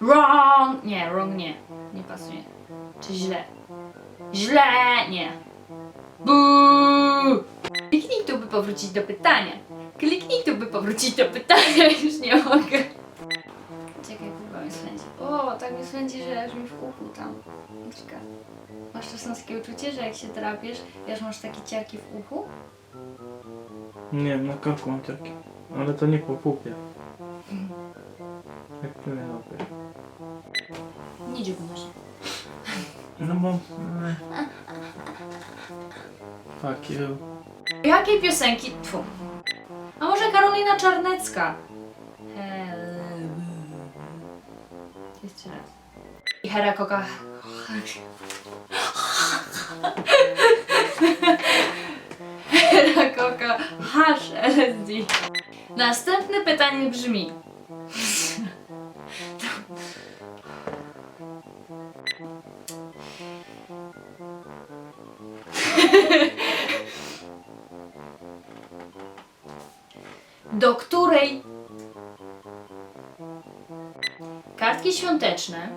Wrong! Nie, wrong nie. Nie pasuje. Czy źle? Źle! Nie. Buu! Kliknij tu, by powrócić do pytania. Kliknij tu, by powrócić do pytania. Już nie mogę. Czekaj, chyba mi swędzi. O, tak mi swędzi, że aż mi w uchu tam. Czekaj. Masz czasem takie uczucie, że jak się drapiesz, wiesz, masz takie ciarki w uchu? Nie, na karku mam ciarki. Ale to nie po pupie. Jak ty mnie łapiesz? Dziwno się. No bo... Fuck you. Jakiej piosenki? Tfu. A może Karolina Czarnecka? Hello. Jeszcze raz. I Hera Koka. Hera Koka. Hash LSD. Następne pytanie brzmi. do której kartki świąteczne.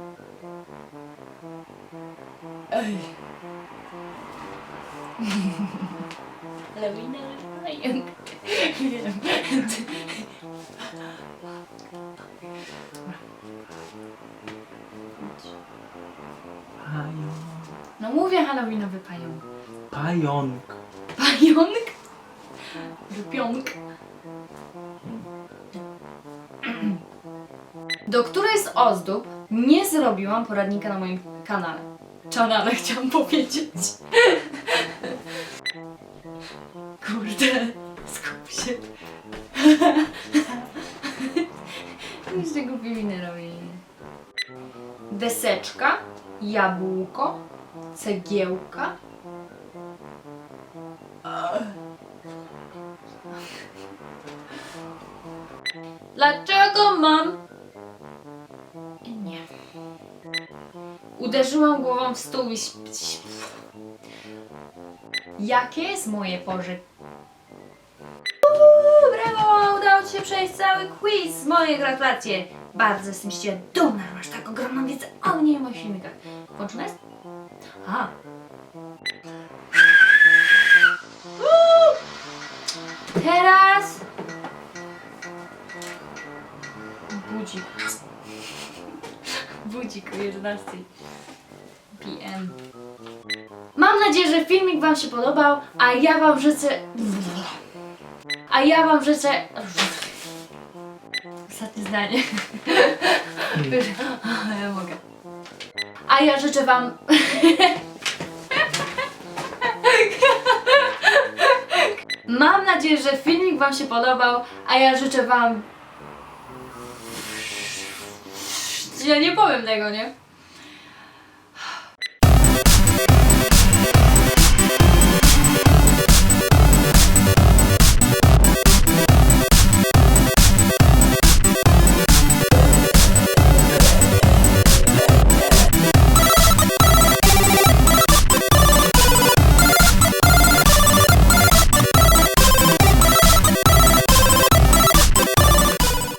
Lawina pająk. No mówię halloweenowy pająk. Pająk. Pająk? Pionk. Do której z ozdób nie zrobiłam poradnika na moim kanale? Kanale chciałam powiedzieć. Kurde, Nic tego głupie robi. Deseczka, jabłko, cegiełka, Dlaczego mam? Nie. Uderzyłam głową w stół i. śp- Jakie jest moje pożegnanie? Brawo! Udało Ci się przejść cały quiz! Moje gratulacje! Bardzo jestem z Ciebie dumna, masz tak ogromną wiedzę o mnie i moich filmikach. Włączone jest? A. Teraz budzik. Budzik o 11 PM. Mam nadzieję, że filmik Wam się podobał, a ja Wam życzę... A ja Wam życzę... Ostatnie zdanie. Ja mogę. A ja życzę Wam... Mam nadzieję, że filmik Wam się podobał, a ja życzę Wam... Ja nie powiem tego, nie?